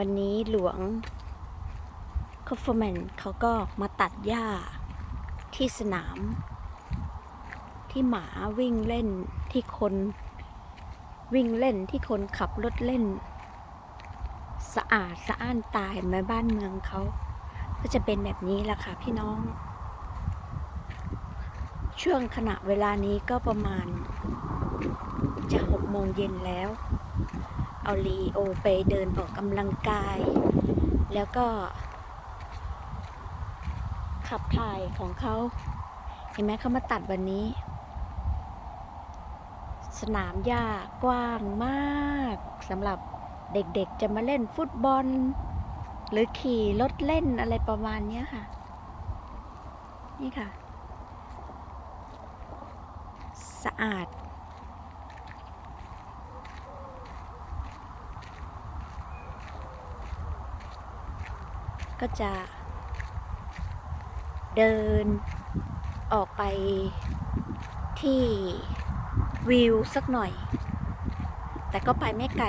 วันนี้หลวงคอฟเฟอร์แมนเขาก็มาตัดหญ้าที่สนาม ที่หมาวิ่งเล่นที่คนวิ่งเล่นที่คนขับรถเล่น สะอาดสะอ้านตายไหมบ้านเมืองเขา ก็จะเป็นแบบนี้แหละค่ะพี่น้อง ช่วงขณะเวลานี้ก็ประมาณ จะหกโมงเย็นแล้ว เอาลีโอไปเดินออกกำลังกาย แล้วก็ ขับถ่ายของเขา เห็นไหมเขามาตัดวันนี้ สนามหญ้ากว้างมากสำหรับเด็กๆจะมาเล่นฟุตบอล หรือขี่รถเล่นอะไรประมาณนี้ค่ะ นี่ค่ะ สะอาด ก็จะเดินออกไปที่วิวสักหน่อย แต่ก็ไปไม่ไกล